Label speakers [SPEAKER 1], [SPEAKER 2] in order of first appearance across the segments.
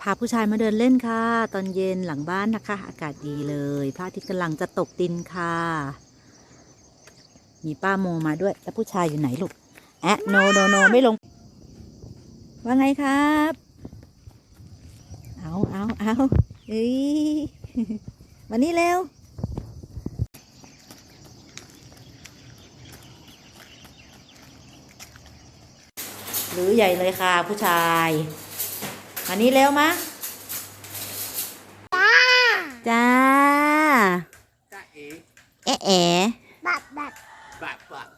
[SPEAKER 1] พาผู้ชายมาเดินเล่นค่ะ ตอนเย็นหลังบ้านนะคะ อากาศดีเลยพระอาทิตย์กำลังจะตกดินค่ะ มีป้าโมมาด้วย แล้วผู้ชายอยู่ไหนลูกแอะโนโนโนไม่ลง ว่าไงครับ เอาเอาเอาเอ้ยวันนี้เร็วหรือใหญ่เลยค่ะผู้ชาย อันนี้เร็วมะจ้า
[SPEAKER 2] จ้าเอ๋
[SPEAKER 1] แอะแอะ
[SPEAKER 2] บับบับบับบับ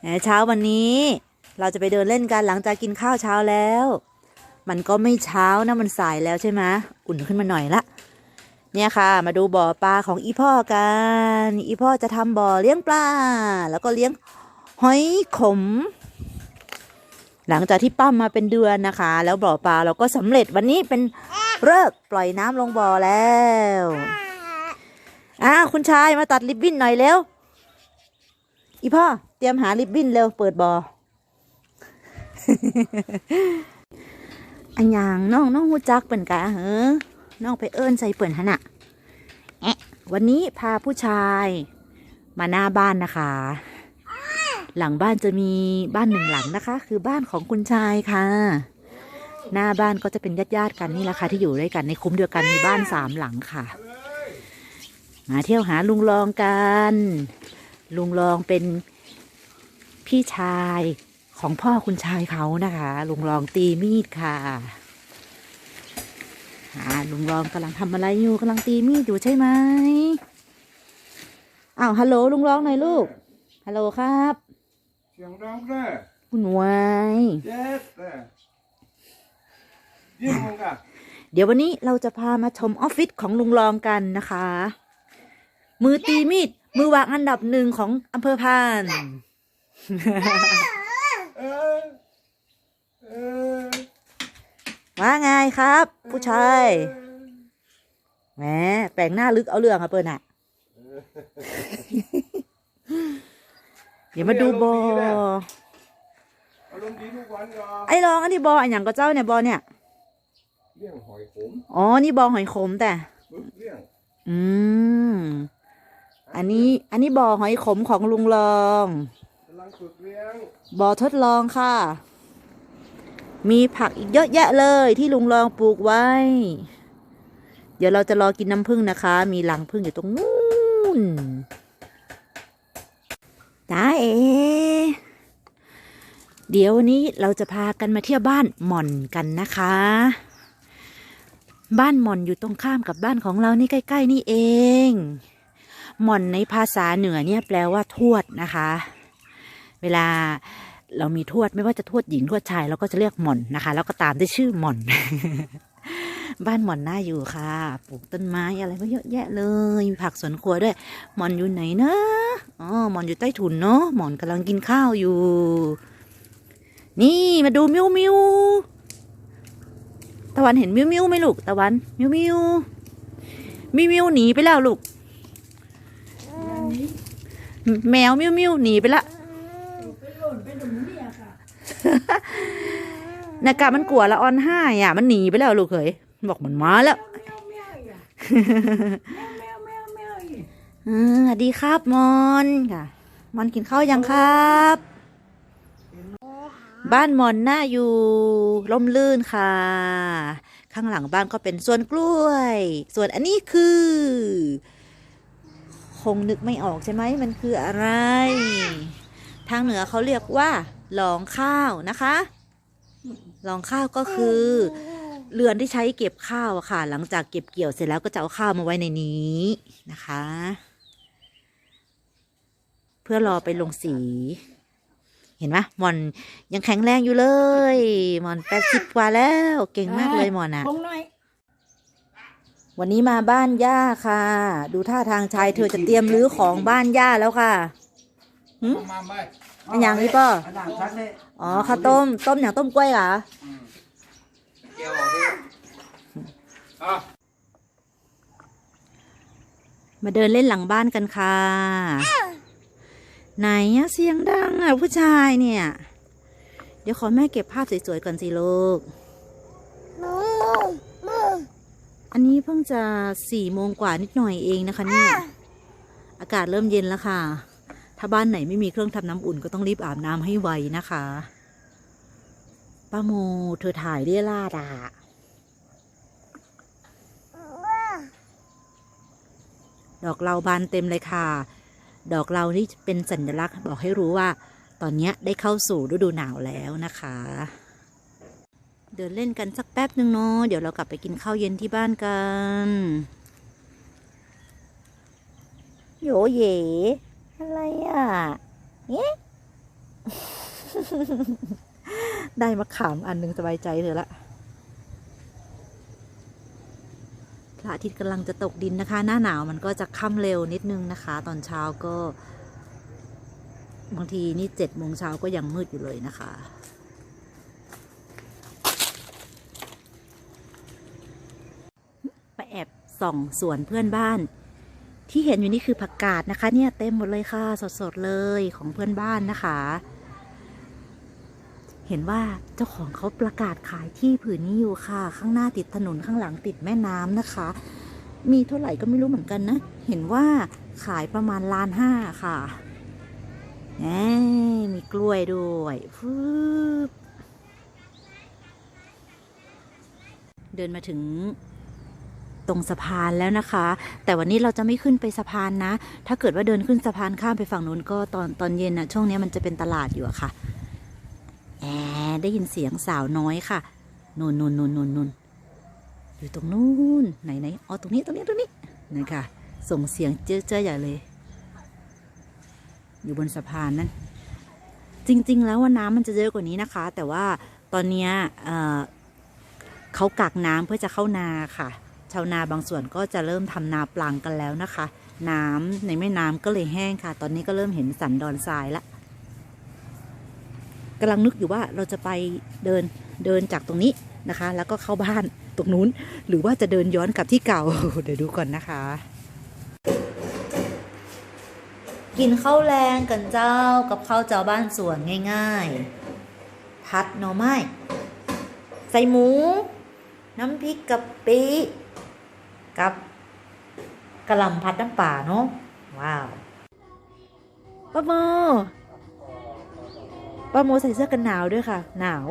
[SPEAKER 1] แหมเช้าวันนี้เราจะไปเดินเล่นกันหลังจากกินข้าวเช้าแล้ว มันก็ไม่เช้านะมันสายแล้วใช่ไหมอุ่นขึ้นมาหน่อยละเนี่ยค่ะ มาดูบ่อปลาของอีพ่อกัน อีพ่อจะทำบ่อเลี้ยงปลา แล้วก็เลี้ยงหอยขม หลังจากที่ปั้มมาเป็นเดือนนะคะ แล้วบ่อปลาเราก็สำเร็จวันนี้เป็นเลิกปล่อยน้ำลงบ่อแล้วอ่าคุณชายมาตัดริบบิ้นหน่อยเร็วอีพ่อเตรียมหาริบบิ้นเร็วเปิดบ่ออันหยังน้องน้องหูจักเป็นกะเหรอน้องไปเอิ้นใส่เปิ่นหนน่ะแอะวันนี้พาผู้ชายมาหน้าบ้านนะคะ หลังบ้านจะมีบ้านหนึ่งหลังนะคะ คือบ้านของคุณชายค่ะ หน้าบ้านก็จะเป็นญาติญาติกันนี่แหละค่ะที่อยู่ด้วยกันในคุ้มเดียวกันมีบ้านสามหลังค่ะ มาเที่ยวหาลุงรองกัน ลุงรองเป็นพี่ชายของพ่อคุณชายเขานะคะ ลุงรองตีมีดค่ะอ่าลุงรองกำลังทำอะไรอยู่กำลังตีมีดอยู่ใช่ไหมอ้าวฮัลโหลลุงรองหน่อยลูกฮัลโหลครับ
[SPEAKER 2] สียงดังแน่
[SPEAKER 1] คุณวาย
[SPEAKER 2] เจ็ดแน่ยิ่งมึงอะ
[SPEAKER 1] เดี๋ยววันนี้เราจะพามาชมออฟฟิศของลุงรองกันนะคะ มือตีมีด มือวางอันดับหนึ่งของอำเภอพาน
[SPEAKER 2] เออเออ
[SPEAKER 1] ว่าไงครับ ผู้ชายแหมแปลงหน้าลึกเอาเรื่องค่ะเปิ้ลอะเดี๋ยวมาดูบอ
[SPEAKER 2] อารมณ์ดีทุกวันก็
[SPEAKER 1] ไอ้รองอันนี้บออันอย่างก็เจ้าเนี่ยบอเนี่ย
[SPEAKER 2] เลี้ยงหอยขม
[SPEAKER 1] อ๋อนี่บอหอยขมแต่
[SPEAKER 2] บึ้เลี้ยง
[SPEAKER 1] อืมอันนี้อันนี้บอหอยขมของลุงรอง
[SPEAKER 2] กำลังฝึกเลี้ยง
[SPEAKER 1] บอทดลองค่ะ มีผักอีกเยอะแยะเลยที่ลุงรองปลูกไว้ เดี๋ยวเราจะรอกินน้ำผึ้งนะคะ มีรังผึ้งอยู่ตรงนู้น จ้าเอ เดี๋ยววันนี้เราจะพากันมาเที่ยวบ้านหม่อนกันนะคะ บ้านหม่อนอยู่ตรงข้ามกับบ้านของเรานี่ใกล้ ๆ นี่เอง หม่อนในภาษาเหนือเนี่ยแปลว่าทวดนะคะ เวลาเรามีทวดไม่ว่าจะทวดหญิงทวดชายเราก็จะเรียกหม่อนนะคะ แล้วก็ตามด้วยชื่อหม่อน บ้านหมอนหน่าอยู่ค่ะ ปลูกต้นไม้อะไรก็เยอะแยะเลยมีผักสวนครัวด้วย หมอนอยู่ไหนนะอ๋อหมอนอยู่ใต้ถุนเนาะหมอนกำลังกินข้าวอยู่ นี่มาดูมิวมิวตะวันเห็นมิวมิวไหมลูกตะวันมิวมิวมิวมิวหนีไปแล้วลูกแมวมิวมิวหนีไปละนากามันกลัวละออนห้าอะ มันหนีไปแล้วลูกเขย บอกมันมาแล้วอ่าสวัสดีครับมอนค่ะมอนกินข้าวยังครับ บ้านมอนน่าอยู่ร่มรื่นค่ะ ข้างหลังบ้านก็เป็นสวนกล้วย ส่วนอันนี้คือ คงนึกไม่ออกใช่ไหมมันคืออะไร ทางเหนือเขาเรียกว่าหลองข้าวนะคะ หลองข้าวก็คือ เรือนที่ใช้เก็บข้าวอะค่ะ หลังจากเก็บเกี่ยวเสร็จแล้วก็จะเอาข้าวมาไว้ในนี้นะคะ เพื่อรอไปลงสี เห็นไหมหมอนยังแข็งแรงอยู่เลยหมอนแปดสิบกว่าแล้ว เก่งมากเลยหมอนอะ
[SPEAKER 3] คงหน่อย
[SPEAKER 1] วันนี้มาบ้านย่าค่ะ ดูท่าทางชายเธอจะเตรียมรื้อของบ้านย่าแล้วค่ะหืม
[SPEAKER 2] มาไหม
[SPEAKER 1] อันอย่างนี้ป่ะ
[SPEAKER 2] อันนั้นชักเลย
[SPEAKER 1] อ๋อข้าวต้ม ต้มอย่างต้มกล้วยเหรอ
[SPEAKER 2] เกี่ยวออกเลยอะ
[SPEAKER 1] มาเดินเล่นหลังบ้านกันค่ะ ไหนอะเสียงดังอะผู้ชายเนี่ย เดี๋ยวขอแม่เก็บภาพสวยๆก่อนสิลูก อันนี้เพิ่งจะสี่โมงกว่านิดหน่อยเองนะคะเนี่ย อากาศเริ่มเย็นแล้วค่ะ ถ้าบ้านไหนไม่มีเครื่องทำน้ำอุ่นก็ต้องรีบอาบน้ำให้ไวนะคะ ป้าโมเธอถ่ายเรียราดอะดอกเราบานเต็มเลยค่ะ ดอกเรานี่เป็นสัญลักษณ์บอกให้รู้ว่า ตอนนี้ได้เข้าสู่ฤดูหนาวแล้วนะคะ เดินเล่นกันสักแป๊บหนึ่งเนาะเดี๋ยวเรากลับไปกินข้าวเย็นที่บ้านกันโยเยอะไรอะเอ๊ะ ได้มาขามอันหนึ่งสบายใจเธอละพระอาทิตย์กำลังจะตกดินนะคะ หน้าหนาวมันก็จะค่ำเร็วนิดนึงนะคะ ตอนเช้าก็ บางทีนี่เจ็ดโมงเช้าก็ยังมืดอยู่เลยนะคะ ไปแอบส่องสวนเพื่อนบ้าน ที่เห็นอยู่นี่คือผักกาดนะคะ เนี่ยเต็มหมดเลยค่ะ สดๆเลยของเพื่อนบ้านนะคะ เห็นว่าเจ้าของเขาประกาศขายที่ผืนนี้อยู่ค่ะ ข้างหน้าติดถนนข้างหลังติดแม่น้ำนะคะ มีเท่าไหร่ก็ไม่รู้เหมือนกันนะ เห็นว่าขายประมาณล้านห้าค่ะแหมมีกล้วยด้วยฟืบเดินมาถึงตรงสะพานแล้วนะคะ แต่วันนี้เราจะไม่ขึ้นไปสะพานนะ ถ้าเกิดว่าเดินขึ้นสะพานข้ามไปฝั่งนู้นก็ตอนตอนเย็นนะช่วงนี้มันจะเป็นตลาดอยู่อะค่ะ แอได้ยินเสียงสาวน้อยค่ะนูนนูนนูนนูนนูนอยู่ตรงนู้นไหนไหนอ๋อตรงนี้ตรงนี้ตรงนี้นี่ค่ะส่งเสียงเจ้อเจ้อใหญ่เลย อยู่บนสะพานนั่นจริง ๆ แล้วว่าน้ำมันจะเยอะกว่านี้นะคะ แต่ว่าตอนเนี้ยเเขากักน้ำเพื่อจะเข้านาค่ะ ชาวนาบางส่วนก็จะเริ่มทำนาปลังกันแล้วนะคะ น้ำในแม่น้ำก็เลยแห้งค่ะ ตอนนี้ก็เริ่มเห็นสันดอนทรายละ กำลังนึกอยู่ว่าเราจะไปเดินเดินจากตรงนี้นะคะ แล้วก็เข้าบ้านตรงนู้น หรือว่าจะเดินย้อนกลับที่เก่า เดี๋ยวดูก่อนนะคะ กินข้าวแรงกันเจ้ากับข้าวเจ้าบ้านสวนง่ายๆพัดหน่อไม้ใส่หมู น้ำพริกกะปิกับกะหล่ำพัดน้ำป่าเนาะว้าวป้าโม ป้าโมใส่เสื้อกันหนาวด้วยค่ะ หนาว